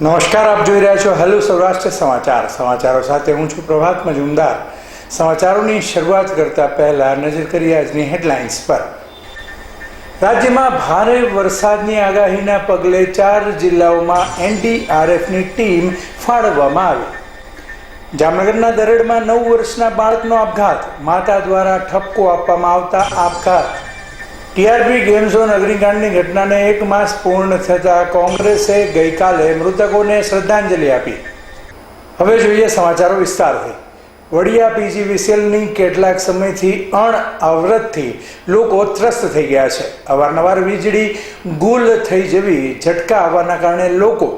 નમસ્કાર, આપ જોઈ રહ્યા છો હેલો સૌરાષ્ટ્ર સમાચાર. સમાચારો સાથે હું છું પ્રભાત મજુમદાર. સમાચારોની શરૂઆત કરતા પહેલા નજર કરીએ આજની હેડલાઇન્સ પર. રાજ્યમાં ભારે વરસાદની આગાહીના પગલે ચાર જિલ્લાઓમાં એનડીઆરએફની ટીમ ફાળવવામાં આવી. જામનગરના દરેડમાં નવ વર્ષના બાળકનો આપઘાત. માતા દ્વારા ઠપકો આપવામાં આવતા આપઘાત. ટીઆરપી ગેમ ઝોન અગ્નિકાંડની ઘટનાને એક માસ પૂર્ણ થતાં કોંગ્રેસે ગઈકાલે મૃતકોને શ્રદ્ધાંજલિ આપી. હવે જોઈએ સમાચારો વિસ્તારથી. વડિયા પીજીવીસીએલની કેટલાક સમયથી અણઅવરતથી લોકો ત્રસ્ત થઈ ગયા છે. અવારનવાર વીજળી ગુલ થઈ જવી ઝટકા આવવાના કારણે લોકો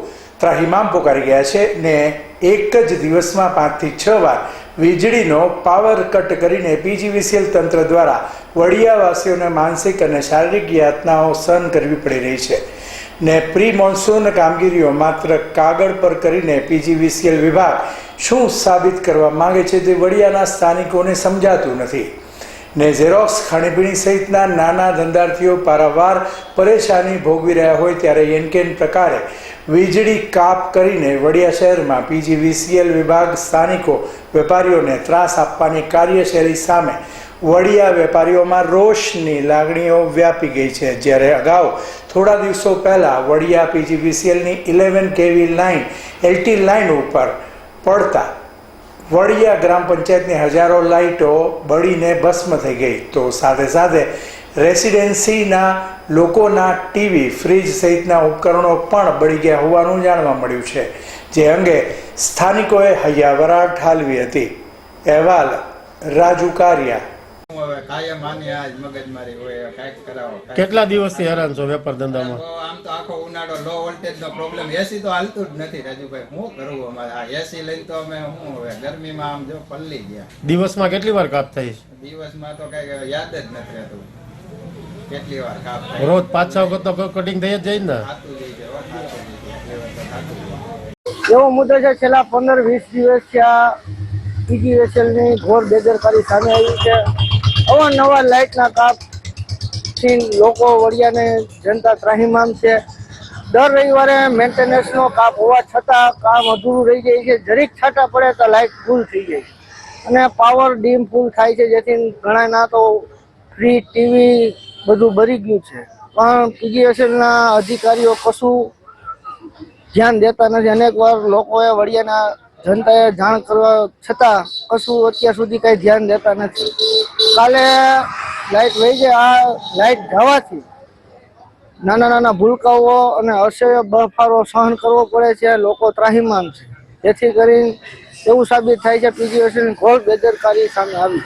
ત્રાહીમામ પોકારી ગયા છે ને એક જ દિવસમાં પાંચથી છ વાર વીજળીનો પાવર કટ કરીને પીજીવીસીએલ તંત્ર દ્વારા વડિયાવાસીઓને માનસિક અને શારીરિક યાતનાઓ સહન કરવી પડી રહી છે. ને પ્રી મોન્સૂન કામગીરીઓ માત્ર કાગળ પર કરીને પીજીવીસીએલ વિભાગ શું સાબિત કરવા માંગે છે તે વડિયાના સ્થાનિકોને સમજાતું નથી. ને ઝેરોક્સ ખાણીપીણી સહિતના નાના ધંધાર્થીઓ પારાવાર પરેશાની ભોગવી રહ્યા હોય ત્યારે એનકેન પ્રકારે વીજળી કાપ કરીને વડિયા શહેરમાં પીજીવીસીએલ વિભાગ સ્થાનિકો વેપારીઓને ત્રાસ આપવાની કાર્યશૈલી સામે વડિયા વેપારીઓમાં રોષની લાગણીઓ વ્યાપી ગઈ છે. જ્યારે અગાઉ થોડા દિવસો પહેલાં Vadia પીજીવીસીએલની eleven KV line, LT line ઉપર પડતા વડિયા ગ્રામ પંચાયતની હજારો લાઇટો બળીને ભસ્મ થઈ ગઈ. તો સાથે સાથે રેસિડેન્સીના લોકોના ટીવી ફ્રીજ સહિતના ઉપકરણો પણ બળી ગયા હોવાનું જાણવા મળ્યું છે જે અંગે સ્થાનિકોએ હૈયાવરા ઠાલવી હતી. અહેવાલ રાજુ કારિયા. હું હવે કાયમ આની આજ મગજમારી હોય કાંઈક કરાવો કાંઈક કેટલા દિવસથી હેરાન છો વેપાર ધંધામાં? આમ તો આખો ઉનાળો લો વોલ્ટેજ નો પ્રોબ્લેમ એસી તો હાલતું જ નથી રાજુભાઈ. હું કરવું અમારે? આ એસી લઈને તો અમે હું હવે ગરમીમાં આમ જો પલ્લી ગયા. દિવસમાં કેટલી વાર કાપ થઈ દિવસમાં તો કઈ યાદ જ નથી રહેતું. કેટલી વાર કાપ થાય રોજ પાંચ છ વખત તો કટિંગ થઈ જ જાય ને. થાતું જાય. એવો મુદ્દો છે છેલ્લા પંદર વીસ દિવસથી આ પીજીવીએસએલની ઘોર બેદરકારી સામે આવી છે. અવારનવાર લાઇટના કાપથી લોકો વડિયાને જનતા ત્રાહીમામ છે. દર રવિવારે મેન્ટેનન્સનો કાપ હોવા છતાં કામ અધૂરું રહી જાય છે. જરીક છાંટા પડે તો લાઇટ ફૂલ થઈ જાય અને પાવર ડીમ ફૂલ થાય છે, જેથી ઘણા ના તો ફ્રી ટીવી બધું ભરી ગયું છે. પણ પીજીએસએલના અધિકારીઓ કશું ધ્યાન દેતા નથી. અનેક વાર લોકોએ વડિયાના જનતાએ જાણ કરવા છતાં કશું અત્યાર સુધી કાંઈ ધ્યાન દેતા નથી. કાલે લાઇટ વહી જાય આ લાઇટ જવાથી નાના નાના ભૂલકાઓ અને અસહ્ય બફારો સહન કરવો પડે છે લોકો ત્રાહીમાન છે. જેથી કરીને એવું સાબિત થાય છે પીજીઓસીની ઘોર બેદરકારી સામે આવી.